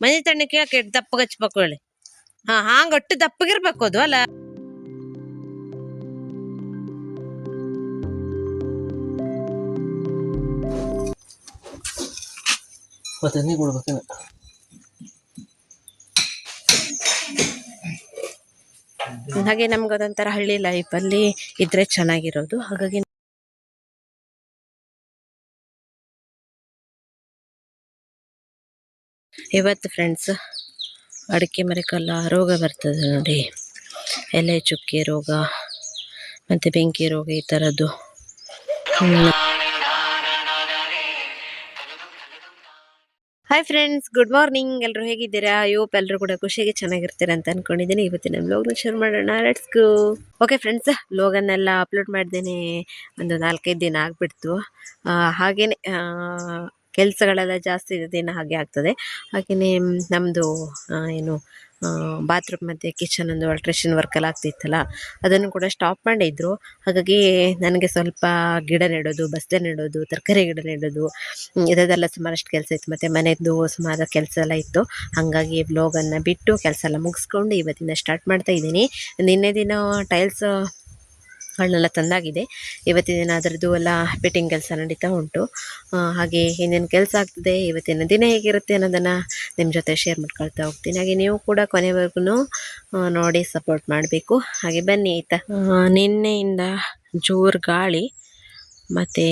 ಮನೆ ತಣ್ಣ ಕೇಳಕ್ಕೆ ದಪ್ಪಗೆ ಹಚ್ಬೇಕು ಹೇಳಿ? ಹಾ ಹಾಂಗ ಒಟ್ಟು ದಪ್ಪಗಿರ್ಬೇಕು ಅದು ಅಲ್ಲ? ಮತ್ತೆ ನೀ ಕೊಡ್ಬೇಕೇನ? ಹಾಗೆ ನಮ್ಗೆ ಅದೊಂಥರ ಹಳ್ಳಿ ಲೈಫ್ ಅಲ್ಲಿ ಇದ್ರೆ ಚೆನ್ನಾಗಿರೋದು. ಹಾಗಾಗಿ ಇವತ್ತು ಫ್ರೆಂಡ್ಸ್ ಅಡಿಕೆ ಮರಕ್ಕೆಲ್ಲ ರೋಗ ಬರ್ತದೆ ನೋಡಿ. ಎಲೆ ಚುಕ್ಕೆ ರೋಗ, ಮತ್ತು ಬೆಂಕಿ ರೋಗ ಈ ಥರದ್ದು ಹಾಯ್ ಫ್ರೆಂಡ್ಸ್ ಗುಡ್ ಮಾರ್ನಿಂಗ್ ಎಲ್ಲರೂ ಹೇಗಿದ್ದೀರಾ? ಯೋಪ್ ಎಲ್ಲರೂ ಕೂಡ ಖುಷಿಯಾಗಿ ಚೆನ್ನಾಗಿರ್ತೀರ ಅಂತ ಅನ್ಕೊಂಡಿದ್ದೀನಿ. ಇವತ್ತಿನ ಬ್ಲಾಗ್ನ ಶೇರ್ ಮಾಡೋಣ. ಲೆಟ್ಸ್ ಗೋ ಓಕೆ ಫ್ರೆಂಡ್ಸ್ ಬ್ಲಾಗನ್ನೆಲ್ಲ ಅಪ್ಲೋಡ್ ಮಾಡ್ದೇನೆ ಒಂದು ನಾಲ್ಕೈದು ದಿನ ಆಗಿಬಿಡ್ತು. ಹಾಗೆಯೇ ಕೆಲಸಗಳೆಲ್ಲ ಜಾಸ್ತಿ ದಿನ ಹಾಗೆ ಆಗ್ತದೆ. ಹಾಗೆಯೇ ನಮ್ಮದು ಏನು ಬಾತ್ರೂಮ್ ಮತ್ತು ಕಿಚನ್ ಒಂದು ಅಲ್ಟ್ರೇಷನ್ ವರ್ಕ್ ಎಲ್ಲ ಆಗ್ತಿತ್ತಲ್ಲ, ಅದನ್ನು ಕೂಡ ಸ್ಟಾಪ್ ಮಾಡಿದ್ರು. ಹಾಗಾಗಿ ನನಗೆ ಸ್ವಲ್ಪ ಗಿಡ ನೆಡೋದು ಬಸ್ದೆ ನೆಡೋದು, ತರಕಾರಿ ಗಿಡ ನೆಡೋದು ಇದೆಲ್ಲ ಸುಮಾರಷ್ಟು ಕೆಲಸ ಇತ್ತು. ಮತ್ತು ಮನೆಯದ್ದು ಸುಮಾರು ಕೆಲಸ ಎಲ್ಲ ಇತ್ತು. ಹಾಗಾಗಿ ಬ್ಲಾಗನ್ನು ಬಿಟ್ಟು ಕೆಲಸ ಎಲ್ಲ ಮುಗಿಸ್ಕೊಂಡು ಇವತ್ತಿಂದ ಸ್ಟಾರ್ಟ್ ಮಾಡ್ತಾ ಇದ್ದೀನಿ. ನಿನ್ನೆ ದಿನ ಟೈಲ್ಸ್ ಹಣ್ಣೆಲ್ಲ ತಂದಾಗಿದೆ. ಇವತ್ತಿನ ದಿನ ಅದರದ್ದು ಎಲ್ಲ ಫಿಟ್ಟಿಂಗ್ ಕೆಲಸ ನಡೀತಾ ಉಂಟು. ಹಾಗೆ ಏನೇನು ಕೆಲಸ ಆಗ್ತದೆ, ಇವತ್ತಿನ ದಿನ ಹೇಗಿರುತ್ತೆ ಅನ್ನೋದನ್ನು ನಿಮ್ಮ ಜೊತೆ ಶೇರ್ ಮಾಡ್ಕೊಳ್ತಾ ಹೋಗ್ತೀನಿ. ಹಾಗೆ ನೀವು ಕೂಡ ಕೊನೆವರೆಗೂ ನೋಡಿ ಸಪೋರ್ಟ್ ಮಾಡಬೇಕು. ಹಾಗೆ ಬನ್ನಿ ಆಯಿತಾ? ನಿನ್ನೆಯಿಂದ ಜೋರು ಗಾಳಿ, ಮತ್ತು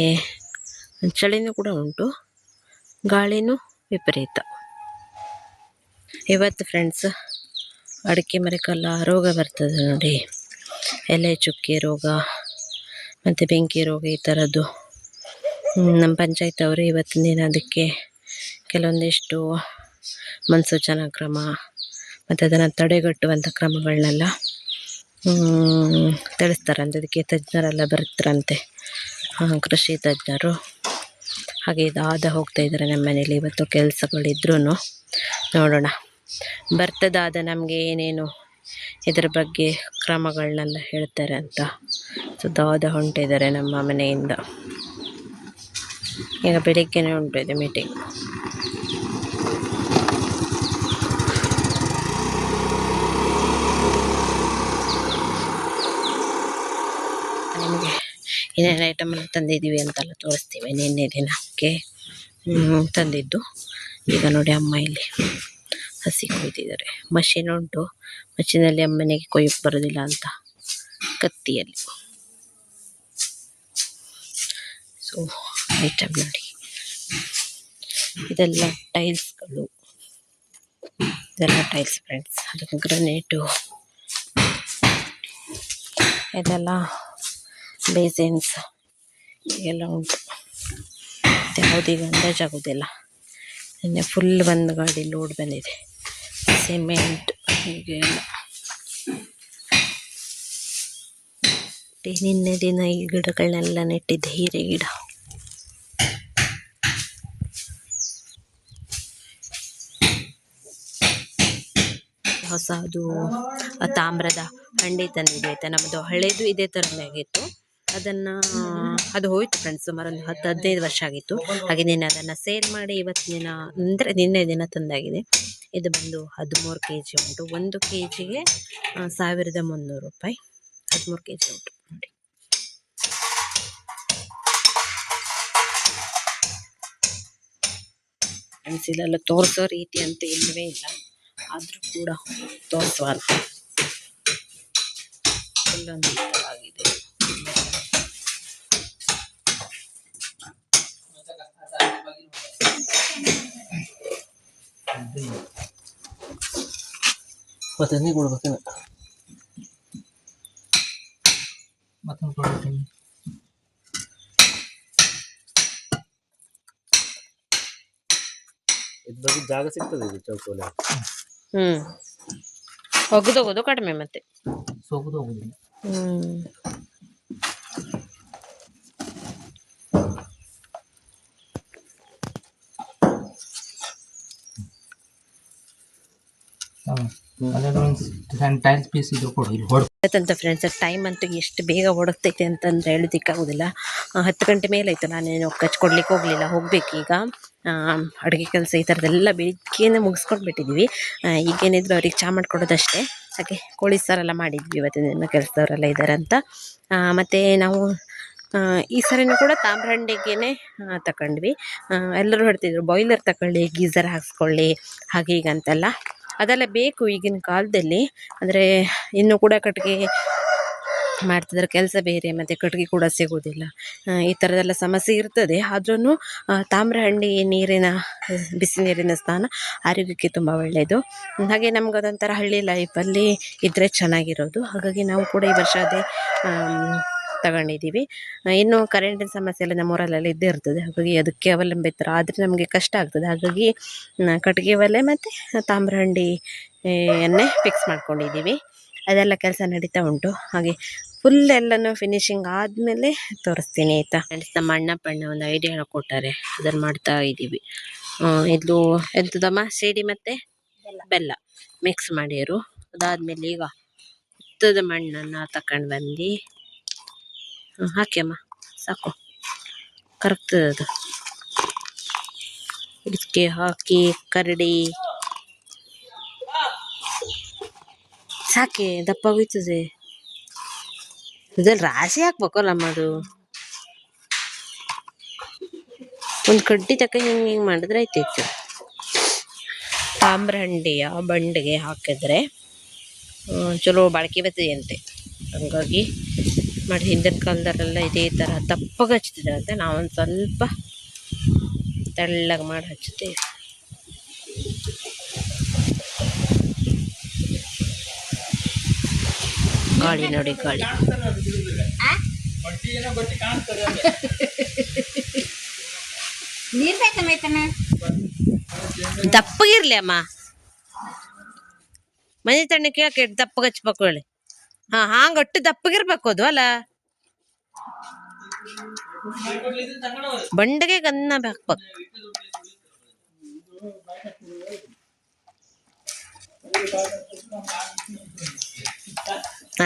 ಚಳಿನೂ ಕೂಡ ಉಂಟು. ಗಾಳಿನೂ ವಿಪರೀತ. ಇವತ್ತು ಫ್ರೆಂಡ್ಸ್ ಅಡಿಕೆ ಮರಕ್ಕೆಲ್ಲ ರೋಗ ಬರ್ತದೆ ನೋಡಿ. ಎಲೆ ಚುಕ್ಕೆ ರೋಗ, ಮತ್ತು ಬೆಂಕಿ ರೋಗ ಈ ಥರದ್ದು ನಮ್ಮ ಪಂಚಾಯತ್ ಅವರು ಇವತ್ತಿನ ದಿನ ಅದಕ್ಕೆ ಕೆಲವೊಂದಿಷ್ಟು ಮುನ್ಸೂಚನಾ ಕ್ರಮ, ಮತ್ತು ಅದನ್ನು ತಡೆಗಟ್ಟುವಂಥ ಕ್ರಮಗಳನ್ನೆಲ್ಲ ತಿಳಿಸ್ತಾರಂತೆ. ಅದಕ್ಕೆ ತಜ್ಞರೆಲ್ಲ ಬರ್ತಾರಂತೆ ಕೃಷಿ ತಜ್ಞರು. ಹಾಗೆ ಇದಾದ ಹೋಗ್ತಾ ಇದ್ದಾರೆ ನಮ್ಮ ಮನೇಲಿ. ಇವತ್ತು ಕೆಲಸಗಳಿದ್ರೂ ನೋಡೋಣ. ಬರ್ತದಾದ ನಮಗೆ ಏನೇನು ಇದ್ರ ಬಗ್ಗೆ ಕ್ರಮಗಳನ್ನೆಲ್ಲ ಹೇಳ್ತಾರೆ ಅಂತ. ಸೊ ದಾದ ಹೊಂಟಿದ್ದಾರೆ ನಮ್ಮ ಮನೆಯಿಂದ. ಈಗ ಬೆಳಿಗ್ಗೆನೇ ಉಂಟು ಇದೆ ಮೀಟಿಂಗ್ ನಿಮಗೆ ಏನೇನು ಐಟಮನ್ನು ತಂದಿದ್ದೀವಿ ಅಂತೆಲ್ಲ ತೋರಿಸ್ತೀವಿ ನಿನ್ನೆ ದಿನಕ್ಕೆ. ತಂದಿದ್ದು. ಈಗ ನೋಡಿ ಅಮ್ಮ ಇಲ್ಲಿ. ಹಸಿ ಕೊಯ್ದಿದ್ದಾರೆ ಮಷೀನ್ ಉಂಟು. ಮಷೀನಲ್ಲಿ ಅಮ್ಮನಿಗೆ ಕೊಯ್ಯಕ್ಕೆ ಬರೋದಿಲ್ಲ ಅಂತ ಕತ್ತಿಯಲ್ಲಿ. ಸೊ ಐಟಮ್ ನೋಡಿ. ಇದೆಲ್ಲ ಟೈಲ್ಸ್ಗಳು. ಇದೆಲ್ಲ ಟೈಲ್ಸ್ ಫ್ರೆಂಡ್ಸ್. ಅದು ಗ್ರನೇಟು. ಇದೆಲ್ಲ ಬೇಸಿನ್ಸ್. ಎಲ್ಲ ಉಂಟು. ಯಾವುದೀಗ ಅಂದಾಜಾಗೋದಿಲ್ಲ ನಿನ್ನೆ ಫುಲ್ ಬಂದು ಗಾಡಿ ಲೋಡ್ ಬಂದಿದೆ. ಸಿಮೆಂಟ್ ಹೀಗೆ. ನಿನ್ನೆ ದಿನ ಈ ಗಿಡಗಳನ್ನೆಲ್ಲ ನೆಟ್ಟಿದ್ದೆ, ಹೀರೆ ಗಿಡ. ಹೊಸದು ತಾಮ್ರದ ಹಂಡೆ ತಂದಿದೆ, ಆಯ್ತಾ? ನಮ್ಮದು ಹಳೇದು ಇದೇ ಥರನೇ ಆಗಿತ್ತು. ಅದನ್ನು ಅದು ಹೋಯ್ತು ಫ್ರೆಂಡ್ಸ್ ಸುಮಾರು ಒಂದು ಹತ್ತು ಹದಿನೈದು ವರ್ಷ ಆಗಿತ್ತು. ಹಾಗೆ ನಿನ್ನೆ ಅದನ್ನು ಸೇಲ್ ಮಾಡಿ ಇವತ್ತಿನ ದಿನ ಅಂದರೆ ನಿನ್ನೆ ದಿನ ತಂದಾಗಿದೆ. ಇದು ಬಂದು ಹದಿಮೂರು ಕೆ ಜಿ ಉಂಟು. ಒಂದು ಕೆ ಜಿಗೆ ಸಾವಿರದ ಮುನ್ನೂರು ರೂಪಾಯಿ. ಹದಿಮೂರು ಕೆ ಜಿ ಉಂಟು ನೋಡಿ. ಫ್ರೆಂಡ್ಸ್ ಇದೆಲ್ಲ ತೋರಿಸೋ ರೀತಿ ಅಂತ ಇಲ್ಲವೇ ಇಲ್ಲ. ಆದರೂ ಕೂಡ ತೋರಿಸುವ ಅಂತ. ಇಲ್ಲೊಂದು ಈ ಥರ ಆಗಿದೆ ಮತ್ತೆ ನೀ ಕೊಡ್ಬೇಕೇನ ಮತ್ತೊಂದು ಇದ್ ಬಗ್ಗೆ ಜಾಗ ಸಿಗ್ತದೆ ಇದು ಹ್ಮ್. ಹ್ಞೂ ಒಗ್ದೋಗೋದು ಕಡಿಮೆ ಮತ್ತೆ. ಸೋಗುದು ಹೋಗುದಿಲ್ಲ. ಹ್ಞೂ ಫ್ರೆಂಡ್ಸ್ ಟೈಮ್ ಅಂತೂ ಎಷ್ಟು ಬೇಗ ಹೊಡಕ್ತೈತೆ ಅಂತಂದ್ರೆ ಹೇಳೋದಕ್ಕಾಗೋದಿಲ್ಲ. ಹತ್ತು ಗಂಟೆ ಮೇಲೆ ಆಯ್ತು ನಾನೇನು ಕಚ್ಕೊಡ್ಲಿಕ್ಕೆ ಹೋಗಲಿಲ್ಲ. ಹೋಗಬೇಕೀಗ ಅಡುಗೆ ಕೆಲಸ ಈ ಥರದ್ದೆಲ್ಲ ಬೆಳಿಗ್ಗೆನೇ ಮುಗಿಸ್ಕೊಂಡು ಬಿಟ್ಟಿದೀವಿ ಈಗ ಈಗೇನಿದ್ರು ಅವ್ರಿಗೆ ಚಹಾ ಮಾಡ್ಕೊಡೋದಷ್ಟೇ. ಹಾಗೆ ಕೋಳಿ ಸಾರೆಲ್ಲ ಮಾಡಿದ್ವಿ ಇವತ್ತಿನ ಕೆಲಸದವರೆಲ್ಲ ಇದ್ದಾರೆ ಅಂತ. ಮತ್ತು ನಾವು ಈ ಸರಿನೂ ಕೂಡ ತಾಮ್ರಂಡಿಗೆನೆ ತಗೊಂಡ್ವಿ ಎಲ್ಲರೂ ಹೇಳ್ತಿದ್ರು ಬಾಯ್ಲರ್ ತಗೊಳ್ಳಿ ಗೀಝರ್ ಹಾಕ್ಸ್ಕೊಳ್ಳಿ, ಹಾಗೆ ಹೀಗೆ ಅಂತೆಲ್ಲ. ಅದೆಲ್ಲ ಬೇಕು ಈಗಿನ ಕಾಲದಲ್ಲಿ. ಅಂದರೆ ಇನ್ನೂ ಕೂಡ ಕಟ್ಟಿಗೆ ಮಾಡ್ತಿದ್ರೆ, ಕೆಲಸ ಬೇರೆ, ಮತ್ತು ಕಟ್ಟಿಗೆ ಕೂಡ ಸಿಗೋದಿಲ್ಲ. ಈ ಥರದೆಲ್ಲ ಸಮಸ್ಯೆ ಇರ್ತದೆ. ಆದ್ರೂ ತಾಮ್ರಹಣ್ಣಿ ನೀರಿನ, ಬಿಸಿ ನೀರಿನ ಸ್ನಾನ ಆರೋಗ್ಯಕ್ಕೆ ತುಂಬ ಒಳ್ಳೆಯದು ಹಾಗೆ ನಮ್ಗೆ ಅದೊಂಥರ ಹಳ್ಳಿ ಲೈಫಲ್ಲಿ ಇದ್ದರೆ ಚೆನ್ನಾಗಿರೋದು. ಹಾಗಾಗಿ ನಾವು ಕೂಡ ಈ ವರ್ಷ ಅದೇ ತಗೊಂಡಿದ್ದೀವಿ. ಇನ್ನು ಕರೆಂಟಿನ ಸಮಸ್ಯೆ ಎಲ್ಲ ನಮ್ಮ ಊರಲ್ಲೆಲ್ಲ ಇದ್ದೇ ಇರ್ತದೆ. ಹಾಗಾಗಿ ಅದಕ್ಕೆ ಅವಲಂಬಿತರು ಆದರೆ ನಮಗೆ ಕಷ್ಟ ಆಗ್ತದೆ. ಹಾಗಾಗಿ ಕಟ್ಟಿಗೆ ಒಲೆ ಮತ್ತು ತಾಮ್ರಹಂಡಿ ಏ, ಎಣ್ಣೆ ಫಿಕ್ಸ್ ಮಾಡ್ಕೊಂಡಿದ್ದೀವಿ. ಅದೆಲ್ಲ ಕೆಲಸ ನಡೀತಾ ಉಂಟು. ಹಾಗೆ ಫುಲ್ ಎಲ್ಲನೂ ಫಿನಿಶಿಂಗ್ ಆದಮೇಲೆ ತೋರಿಸ್ತೀನಿ ಆಯಿತಾ? ನಮ್ಮ ಅಣ್ಣ ಪಣ್ಣ ಒಂದು ಐಡಿಯಾ ಕೊಟ್ಟಾರೆ. ಅದನ್ನು ಮಾಡ್ತಾ ಇದ್ದೀವಿ. ಇದು ಎಂಥದಮ್ಮ ಸಿಡಿ ಮತ್ತು ಬೆಲ್ಲ. ಮಿಕ್ಸ್ ಮಾಡಿರು. ಅದಾದಮೇಲೆ ಈಗ ಹುತ್ತದ ಮಣ್ಣನ್ನು ತಗೊಂಡು ಬಂದು ಹ್ಮ್, ಹಾಕಿ ಅಮ್ಮ. ಸಾಕು. ಕರಗ್ತದೆ ಅದು. ಇದಕ್ಕೆ ಹಾಕಿ ಕರಡಿ. ಸಾಕೆ ದಪ್ಪ ಹೋಯ್ತದೆ. ಇದ್ರಲ್ಲಿ ರಾಶಿ ಹಾಕ್ಬೇಕಲ್ಲಮ್ಮ ಅದು. ಒಂದು ಕಡ್ಡಿ ತಕ್ಕ ಹಿಂಗೆ ಹಿಂಗೆ ಮಾಡಿದ್ರೆ ಆಯ್ತಿತ್ತು ತಾಮ್ರಹಂಡಿಯ ಬಂಡೆಗೆ ಹಾಕಿದ್ರೆ ಚಲೋ ಬಾಳಿಕೆ ಬರ್ತದೆ ಅಂತೆ. ಹಂಗಾಗಿ ಮಾಡಿ ಹಿಂದಿನ ಕಾಲದಲ್ಲೆಲ್ಲ ಇದೇ ಥರ ದಪ್ಪಗೆ ಹಚ್ತಿದ್ರಂತೆ ನಾವೊಂದು ಸ್ವಲ್ಪ ತೆಳ್ಳಗೆ ಮಾಡಿ ಹಚ್ತೇವೆ. ಗಾಳಿ ನೋಡಿ ಗಾಳಿ. ದಪ್ಪಗಿರ್ಲಿ ಅಮ್ಮ. ಮನೆ ತಣ್ಣ ಕೇಳಕ್ಕೆ ದಪ್ಪಗೆ ಹಚ್ಬೇಕು ಹೇಳಿ. ಹಾ, ಹಾಂಗ್ ಒಟ್ಟು ದಪ್ಪಗಿರ್ಬೇಕು ಅದು ಅಲ್ಲ. ಬಂಡೆಗೆ ಗನ್ನ ಹಾಕ್ಬೇಕು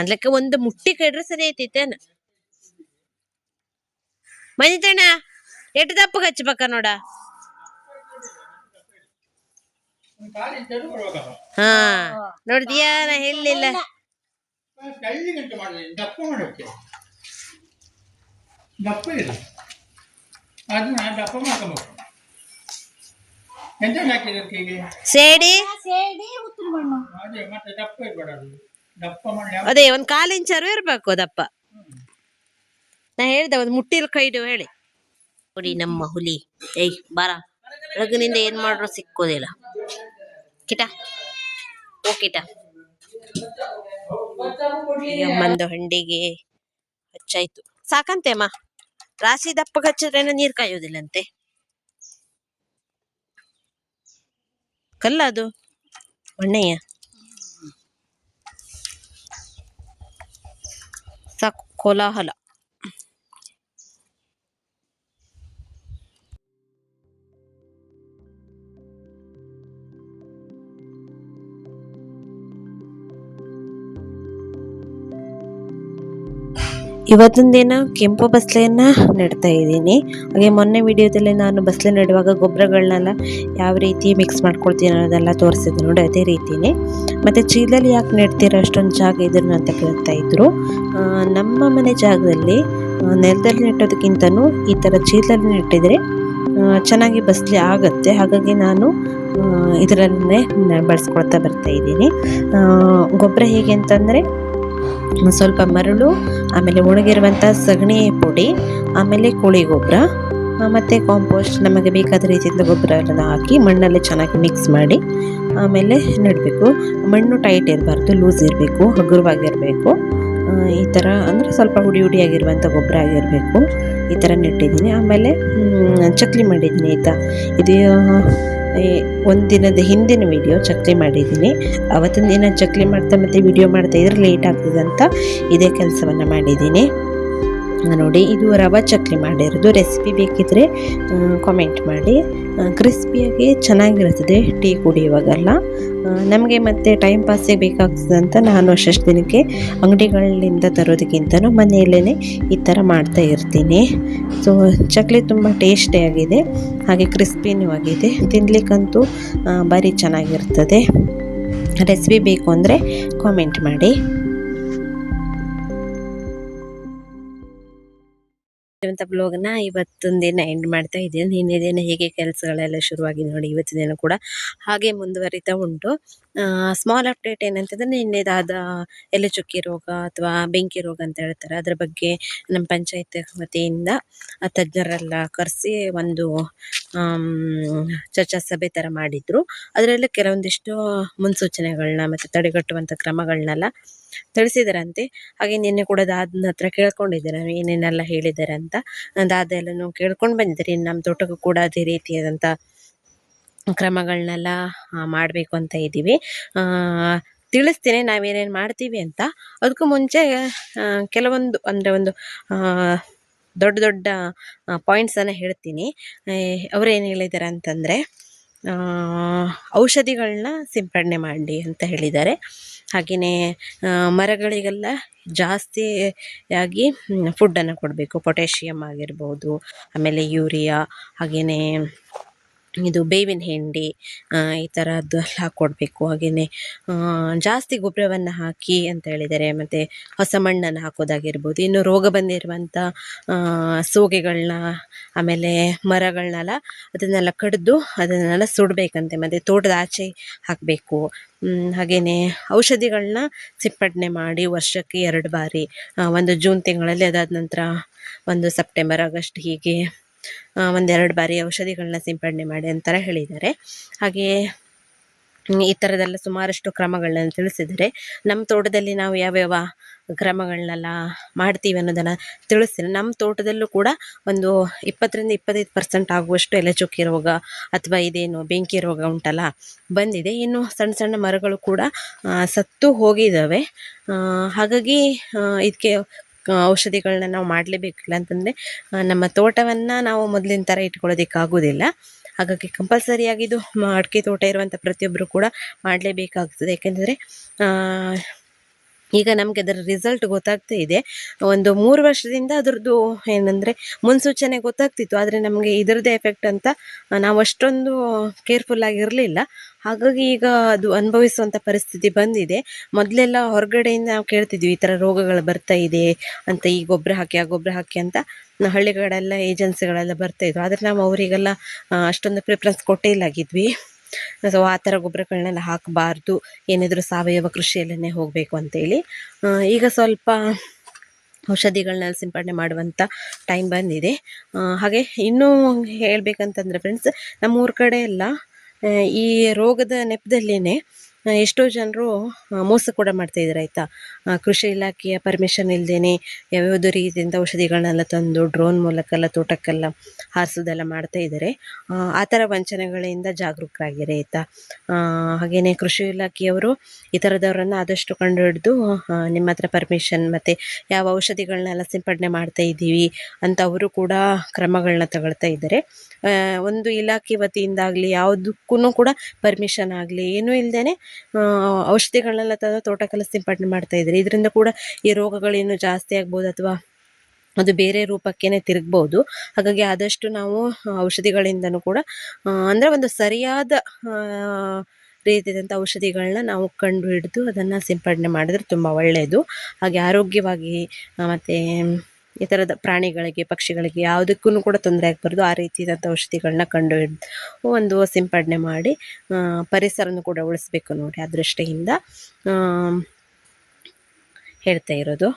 ಅದಕ್ಕೆ ಒಂದು ಮುಟ್ಟಿ ಕಡ್ರೆ ಸರಿ ಐತೈತೇನ ಮನಿತಣ್ಣ, ಎಟ್ ದಪ್ಪಗೆ ಹಚ್ಬೇಕ ನೋಡ? ಹಾ, ನೋಡಿದ್ಯಾ, ನಾ ಹೇಳಿಲ್ಲ. ಗಂಟೆ ಮಾಡಿದೆ ದಪ್ಪ ಮಾಡೋಕ್ಕೆ ದಪ್ಪ ಇದೆ ಅದನ್ನ ದಪ್ಪ ಮಾಡ್ಕೊಬೇಕು. ಎಂತ ಹಾಕಿದ್ರೆ ಸೇಡಿ. ಸೇಡಿ ಉತ್ತರ ಮಣ್ಣು ಅದೇ ಮತ್ತೆ ದಪ್ಪ ಇರ್ಬೇಡ ಅದು. ದಪ್ಪ ಅದೇ ಒಂದ್ ಕಾಲು ಇಂಚು ಇರ್ಬೇಕು ದಪ್ಪ. ನಾ ಹೇಳ್ದೆ ಒಂದು ಮುಟ್ಟಿಲ್ ಕೈಡು ಹೇಳಿ. ನೋಡಿ ನಮ್ಮ ಹುಲಿ. ಏಯ್ ಬಾರ. ಬೆಳಗಿನಿಂದ ಏನ್ ಮಾಡ್ರು ಸಿಕ್ಕೋದಿಲ್ಲ. ಕಿಟ. ಓ ಕಿಟ. ಈ ಅಮ್ಮಂದು ಹಂಡಿಗೆ ಹಚ್ಚಾಯ್ತು. ಸಾಕಂತೆ ಅಮ್ಮ. ರಾಶಿ ದಪ್ಪಗೆ ಹಚ್ಚಿದ್ರೆ ನೀರ್ ಕಾಯೋದಿಲ್ಲಂತೆ. ಕಲ್ಲ ಅದು ಒಣ್ಣೆಯ. ಸಾಕು ಕೋಲಾಹಲ. ಇವತ್ತಿನ ದಿನ ಕೆಂಪು ಬಸ್ಲೆಯನ್ನು ನೆಡ್ತಾ ಇದ್ದೀನಿ. ಹಾಗೆ ಮೊನ್ನೆ ವಿಡಿಯೋದಲ್ಲಿ ನಾನು ಬಸ್ಲೆ ನೆಡುವಾಗ ಗೊಬ್ಬರಗಳನ್ನೆಲ್ಲ ಯಾವ ರೀತಿ ಮಿಕ್ಸ್ ಮಾಡ್ಕೊಳ್ತೀನಿ ಅನ್ನೋದೆಲ್ಲ ತೋರಿಸಿದ್ದೆ ನೋಡಿ, ಅದೇ ರೀತಿಯೇ ಮತ್ತು ಚೀಲದಲ್ಲಿ ಯಾಕೆ ನೆಡ್ತೀರ ಅಷ್ಟೊಂದು ಜಾಗ ಇದನ್ನು ಅಂತ ಕೇಳ್ತಾ ಇದ್ರು. ನಮ್ಮ ಮನೆ ಜಾಗದಲ್ಲಿ ನೆಲದಲ್ಲಿ ನೆಟ್ಟೋದಕ್ಕಿಂತನೂ ಈ ಥರ ಚೀಲದಲ್ಲಿ ನೆಟ್ಟಿದರೆ ಚೆನ್ನಾಗಿ ಬಸ್ಲೆ ಆಗುತ್ತೆ. ಹಾಗಾಗಿ ನಾನು ಇದರಲ್ಲೇ ಬಳಸ್ಕೊಳ್ತಾ ಬರ್ತಾ ಇದ್ದೀನಿ. ಗೊಬ್ಬರ ಹೇಗೆ ಅಂತಂದರೆ ಸ್ವಲ್ಪ ಮರಳು ಆಮೇಲೆ ಒಣಗಿರುವಂಥ ಸಗಣಿ ಪುಡಿ, ಆಮೇಲೆ ಕೋಳಿ ಗೊಬ್ಬರ ಮತ್ತು ಕಾಂಪೋಸ್ಟ್ ನಮಗೆ ಬೇಕಾದ ರೀತಿಯಿಂದ ಗೊಬ್ಬರ ಎಲ್ಲ ಹಾಕಿ ಮಣ್ಣಲ್ಲಿ ಚೆನ್ನಾಗಿ ಮಿಕ್ಸ್ ಮಾಡಿ, ಆಮೇಲೆ ನೆಡಬೇಕು. ಮಣ್ಣು ಟೈಟ್ ಇರಬಾರ್ದು ಲೂಸ್ ಇರಬೇಕು, ಹಗುರವಾಗಿರಬೇಕು. ಈ ಥರ ಅಂದರೆ ಸ್ವಲ್ಪ ಹುಡಿ ಹುಡಿಯಾಗಿರುವಂಥ ಗೊಬ್ಬರ ಆಗಿರಬೇಕು. ಈ ಥರ ನೆಟ್ಟಿದ್ದೀನಿ. ಆಮೇಲೆ ಚಕ್ಲಿ ಮಾಡಿದ್ದೀನಿ ಆಯಿತಾ? ಇದು ಈ ಒಂದು ದಿನದ ಹಿಂದಿನ ವಿಡಿಯೋ ಚಕ್ಲಿ ಮಾಡಿದ್ದೀನಿ. ಅವತ್ತಿನ ದಿನ ಚಕ್ಲಿ ಮಾಡ್ತಾ ಮತ್ತು ವಿಡಿಯೋ ಮಾಡ್ತಾ ಇದ್ರೆ ಲೇಟ್ ಆಗ್ತದೆ ಅಂತ ಇದೇ ಕೆಲಸವನ್ನು ಮಾಡಿದ್ದೀನಿ. ನೋಡಿ, ಇದು ರವ ಚಕ್ಲಿ ಮಾಡಿರೋದು ರೆಸಿಪಿ ಬೇಕಿದ್ರೆ ಕಾಮೆಂಟ್ ಮಾಡಿ. ಕ್ರಿಸ್ಪಿಯಾಗಿ ಚೆನ್ನಾಗಿರ್ತದೆ ಟೀ ಕುಡಿಯುವಾಗೆಲ್ಲ ನಮಗೆ ಮತ್ತೆ ಟೈಮ್ ಪಾಸಿಗೆ ಬೇಕಾಗ್ತದೆ ಅಂತ ನಾನು ಅಷ್ಟು ದಿನಕ್ಕೆ ಅಂಗಡಿಗಳಿಂದ ತರೋದಕ್ಕಿಂತನೂ ಮನೆಯಲ್ಲೇ ಈ ಥರ ಮಾಡ್ತಾ ಇರ್ತೀನಿ. ಸೊ ಚಕ್ಲಿ ತುಂಬ ಟೇಸ್ಟಿಯಾಗಿದೆ ಹಾಗೆ ಕ್ರಿಸ್ಪಿನೂ ಆಗಿದೆ. ತಿನ್ನಲಿಕ್ಕಂತೂ ಭಾರಿ ಚೆನ್ನಾಗಿರ್ತದೆ. ರೆಸಿಪಿ ಬೇಕು ಅಂದರೆ ಕಾಮೆಂಟ್ ಮಾಡಿ. ಇರುವಂಥ ಬ್ಲಾಗ್ನ ಇವತ್ತೊಂದು ದಿನ ಎಂಡ್ ಮಾಡ್ತಾ ಇದ್ದೀನಿ. ನಿನ್ನೆ ದಿನ ಹೇಗೆ ಕೆಲಸಗಳೆಲ್ಲ ಶುರುವಾಗಿ ನೋಡಿ, ಇವತ್ತಿನ ದಿನ ಕೂಡ ಹಾಗೆ ಮುಂದುವರಿತಾ ಉಂಟು. ಸ್ಮಾಲ್ ಅಪ್ಡೇಟ್ ಏನಂತಂದರೆ ನಿನ್ನೆದಾದ ಎಲೆ ಚುಕ್ಕಿ ರೋಗ ಅಥವಾ ಬೆಂಕಿ ರೋಗ ಅಂತ ಹೇಳ್ತಾರೆ. ಅದರ ಬಗ್ಗೆ ನಮ್ಮ ಪಂಚಾಯತ್ ವತಿಯಿಂದ ತಜ್ಞರೆಲ್ಲ ಕರೆಸಿ ಒಂದು ಚರ್ಚಾ ಸಭೆ ಥರ ಮಾಡಿದ್ರು. ಅದರಲ್ಲಿ ಕೆಲವೊಂದಿಷ್ಟು ಮುನ್ಸೂಚನೆಗಳನ್ನ ಮತ್ತು ತಡೆಗಟ್ಟುವಂಥ ಕ್ರಮಗಳನ್ನೆಲ್ಲ ತಿಳಿಸಿದಾರಂತೆ. ಹಾಗೆ ನಿನ್ನೆ ಕೂಡ ದಾದನ ಹತ್ರ ನಾನು, ಏನೇನೆಲ್ಲ ಹೇಳಿದ್ದಾರೆ ಅಂತ ದಾದ ಎಲ್ಲನೂ ಕೇಳ್ಕೊಂಡು ಬಂದಿದ್ದಾರೆ. ನಮ್ಮ ತೋಟಕ್ಕೂ ಕೂಡ ಅದೇ ರೀತಿಯಾದಂಥ ಕ್ರಮಗಳನ್ನೆಲ್ಲ ಮಾಡಬೇಕು ಅಂತ ಇದ್ದೀವಿ. ತಿಳಿಸ್ತೀನಿ ನಾವೇನೇನು ಮಾಡ್ತೀವಿ ಅಂತ. ಅದಕ್ಕೂ ಮುಂಚೆ ಕೆಲವೊಂದು, ಅಂದರೆ ಒಂದು ದೊಡ್ಡ ದೊಡ್ಡ ಪಾಯಿಂಟ್ಸನ್ನು ಹೇಳ್ತೀನಿ. ಅವರೇನು ಹೇಳಿದ್ದಾರೆ ಅಂತಂದರೆ ಔಷಧಿಗಳನ್ನ ಸಿಂಪಡಣೆ ಮಾಡಿ ಅಂತ ಹೇಳಿದ್ದಾರೆ. ಹಾಗೆಯೇ ಮರಗಳಿಗೆಲ್ಲ ಜಾಸ್ತಿ ಆಗಿ ಫುಡ್ಡನ್ನು ಕೊಡಬೇಕು. ಪೊಟ್ಯಾಷಿಯಮ್ ಆಗಿರ್ಬೋದು ಆಮೇಲೆ ಯೂರಿಯಾ ಹಾಗೆಯೇ ಇದು ಬೇವಿನ ಹಿಂಡಿ ಈ ಥರದ್ದು ಎಲ್ಲ ಕೊಡಬೇಕು ಹಾಗೆಯೇ ಜಾಸ್ತಿ ಗೊಬ್ಬರವನ್ನು ಹಾಕಿ ಅಂತ ಹೇಳಿದ್ದಾರೆ ಮತ್ತು ಹೊಸ ಮಣ್ಣನ್ನು ಹಾಕೋದಾಗಿರ್ಬೋದು, ಇನ್ನು ರೋಗ ಬಂದಿರುವಂಥ ಸೋಗೆಗಳನ್ನ ಆಮೇಲೆ ಮರಗಳನ್ನೆಲ್ಲ ಅದನ್ನೆಲ್ಲ ಕಡಿದು ಅದನ್ನೆಲ್ಲ ಸುಡಬೇಕಂತೆ, ಮತ್ತು ತೋಟದ ಆಚೆ ಹಾಕಬೇಕು. ಹಾಗೆಯೇ ಔಷಧಿಗಳನ್ನ ಸಿಂಪಡಣೆ ಮಾಡಿ ವರ್ಷಕ್ಕೆ ಎರಡು ಬಾರಿ ಒಂದು ಜೂನ್ ತಿಂಗಳಲ್ಲಿ ಅದಾದ ನಂತರ ಒಂದು ಸೆಪ್ಟೆಂಬರ್, ಆಗಸ್ಟ್ ಹೀಗೆ ಒಂದೆರಡು ಬಾರಿ ಔಷಧಿಗಳನ್ನ ಸಿಂಪಡಣೆ ಮಾಡಿ ಅಂತಾರೆ ಹೇಳಿದ್ದಾರೆ. ಹಾಗೆಯೇ ಈ ಥರದೆಲ್ಲ ಸುಮಾರಷ್ಟು ಕ್ರಮಗಳನ್ನ ತಿಳಿಸಿದರೆ ನಮ್ಮ ತೋಟದಲ್ಲಿ ನಾವು ಯಾವ್ಯಾವ ಕ್ರಮಗಳನ್ನೆಲ್ಲ ಮಾಡ್ತೀವಿ ಅನ್ನೋದನ್ನು ತಿಳಿಸ್ತೀನಿ ನಮ್ಮ ತೋಟದಲ್ಲೂ ಕೂಡ ಒಂದು ಇಪ್ಪತ್ತರಿಂದ ಇಪ್ಪತ್ತೈದು ಪರ್ಸೆಂಟ್ ಆಗುವಷ್ಟು ಎಲೆ ಚುಕ್ಕಿ ರೋಗ ಅಥವಾ ಇದೇನು ಬೆಂಕಿ ರೋಗ ಉಂಟಲ್ಲ, ಬಂದಿದೆ. ಇನ್ನು ಸಣ್ಣ ಸಣ್ಣ ಮರಗಳು ಕೂಡ ಸತ್ತು ಹೋಗಿದ್ದಾವೆ. ಹಾಗಾಗಿ ಇದಕ್ಕೆ ಔಷಧಿಗಳನ್ನ ನಾವು ಮಾಡಲೇಬೇಕಿಲ್ಲ ಅಂತಂದರೆ ನಮ್ಮ ತೋಟವನ್ನು ನಾವು ಮೊದಲಿನ ಥರ ಇಟ್ಕೊಳ್ಳೋದಕ್ಕಾಗೋದಿಲ್ಲ. ಹಾಗಾಗಿ ಕಂಪಲ್ಸರಿಯಾಗಿ ಇದು ಅಡಿಕೆ ತೋಟ ಇರುವಂಥ ಪ್ರತಿಯೊಬ್ಬರು ಕೂಡ ಮಾಡಲೇಬೇಕಾಗ್ತದೆ. ಯಾಕೆಂದರೆ ಈಗ ನಮಗೆ ಅದರ ರಿಸಲ್ಟ್ ಗೊತ್ತಾಗ್ತಾ ಇದೆ. ಒಂದು ಮೂರು ವರ್ಷದಿಂದ ಅದರದ್ದು ಏನಂದರೆ ಮುನ್ಸೂಚನೆ ಗೊತ್ತಾಗ್ತಿತ್ತು, ಆದರೆ ನಮಗೆ ಇದರದ್ದೇ ಎಫೆಕ್ಟ್ ಅಂತ ನಾವು ಅಷ್ಟೊಂದು ಕೇರ್ಫುಲ್ ಆಗಿರಲಿಲ್ಲ. ಹಾಗಾಗಿ ಈಗ ಅದು ಅನುಭವಿಸುವಂಥ ಪರಿಸ್ಥಿತಿ ಬಂದಿದೆ. ಮೊದಲೆಲ್ಲ ಹೊರಗಡೆಯಿಂದ ನಾವು ಕೇಳ್ತಿದ್ವಿ, ಈ ಥರ ರೋಗಗಳು ಬರ್ತಾ ಇದೆ ಅಂತ, ಈ ಗೊಬ್ಬರ ಹಾಕಿ, ಆ ಗೊಬ್ಬರ ಹಾಕಿ ಅಂತ ಹಳ್ಳಿಗಳೆಲ್ಲ ಏಜೆನ್ಸಿಗಳೆಲ್ಲ ಬರ್ತಾ ಇದ್ವು ಆದರೆ ನಾವು ಅವರಿಗೆಲ್ಲ ಅಷ್ಟೊಂದು ಪ್ರಿಫರೆನ್ಸ್ ಕೊಟ್ಟೇ ಇಲ್ಲಾಗಿದ್ವಿ ಸೊ ಆ ಥರ ಗೊಬ್ಬರಗಳನ್ನೆಲ್ಲ ಹಾಕಬಾರ್ದು, ಏನಿದ್ರು ಸಾವಯವ ಕೃಷಿಯಲ್ಲೇ ಹೋಗಬೇಕು ಅಂತೇಳಿ. ಈಗ ಸ್ವಲ್ಪ ಔಷಧಿಗಳನ್ನ ಸಿಂಪಡಣೆ ಮಾಡುವಂಥ ಟೈಮ್ ಬಂದಿದೆ. ಹಾಗೆ ಇನ್ನೂ ಹೇಳಬೇಕಂತಂದ್ರೆ ಫ್ರೆಂಡ್ಸ್ ನಮ್ಮೂರ ಕಡೆ ಎಲ್ಲ ಈ ರೋಗದ ನೆಪದಲ್ಲೇ ಎಷ್ಟೋ ಜನರು ಮೋಸ ಕೂಡ ಮಾಡ್ತಾಯಿದ್ದಾರೆ ಆಯಿತಾ? ಕೃಷಿ ಇಲಾಖೆಯ ಪರ್ಮಿಷನ್ ಯಾವ ಯಾವ್ಯಾವುದೋ ರೀತಿಯಿಂದ ಔಷಧಿಗಳನ್ನೆಲ್ಲ ತಂದು ಡ್ರೋನ್ ಮೂಲಕ ಎಲ್ಲ ತೋಟಕ್ಕೆಲ್ಲ ಹಾರಿಸೋದೆಲ್ಲ ಮಾಡ್ತಾ ಇದ್ದಾರೆ. ಆ, ಥರ ವಂಚನೆಗಳಿಂದ ಜಾಗರೂಕರಾಗಿರಿ ಆಯಿತಾ ಹಾಗೆಯೇ ಕೃಷಿ ಇಲಾಖೆಯವರು ಈ ಥರದವರನ್ನು ಆದಷ್ಟು ಕಂಡುಹಿಡಿದು ಹಿಡಿದು ನಿಮ್ಮ ಹತ್ರ ಪರ್ಮಿಷನ್ ಮತ್ತು ಯಾವ ಔಷಧಿಗಳನ್ನೆಲ್ಲ ಸಿಂಪಡಣೆ ಮಾಡ್ತಾ ಇದ್ದೀವಿ ಅಂತ ಅವರು ಕೂಡ ಕ್ರಮಗಳನ್ನ ತಗೊಳ್ತಾ ಇದ್ದಾರೆ. ಒಂದು ಇಲಾಖೆ ವತಿಯಿಂದಾಗಲಿ ಯಾವುದಕ್ಕೂ ಕೂಡ ಪರ್ಮಿಷನ್ ಆಗಲಿ ಏನೂ ಇಲ್ಲದೇ ಔಷಧಿಗಳನ್ನೆಲ್ಲ ತಂದು ತೋಟಕ್ಕೆಲ್ಲ ಸಿಂಪಡಣೆ ಮಾಡ್ತಾ ಇದ್ದಾರೆ ಇದರಿಂದ ಕೂಡ ಈ ರೋಗಗಳೇನು ಜಾಸ್ತಿ ಆಗ್ಬೋದು ಅಥವಾ ಅದು ಬೇರೆ ರೂಪಕ್ಕೇನೆ ತಿರುಗ್ಬೋದು. ಹಾಗಾಗಿ ಆದಷ್ಟು ನಾವು ಔಷಧಿಗಳಿಂದನೂ ಕೂಡ ಅಂದರೆ ಒಂದು ಸರಿಯಾದ ರೀತಿಯಾದಂಥ ಔಷಧಿಗಳನ್ನ ನಾವು ಕಂಡು ಹಿಡಿದು ಅದನ್ನು ಸಿಂಪಡಣೆ ಮಾಡಿದ್ರೆ ತುಂಬ ಒಳ್ಳೆಯದು ಹಾಗೆ ಆರೋಗ್ಯವಾಗಿ ಮತ್ತು ಈ ಥರದ ಪ್ರಾಣಿಗಳಿಗೆ, ಪಕ್ಷಿಗಳಿಗೆ ಯಾವುದಕ್ಕೂ ಕೂಡ ತೊಂದರೆ ಆಗಬಾರ್ದು. ಆ ರೀತಿಯಾದಂಥ ಔಷಧಿಗಳನ್ನ ಕಂಡು ಹಿಡಿದು ಒಂದು ಸಿಂಪಡಣೆ ಮಾಡಿ ಪರಿಸರನ ಕೂಡ ಉಳಿಸ್ಬೇಕು ನೋಡಿ ಆ ದೃಷ್ಟಿಯಿಂದ ಹೇಳ್ತಾ ಇರೋದು.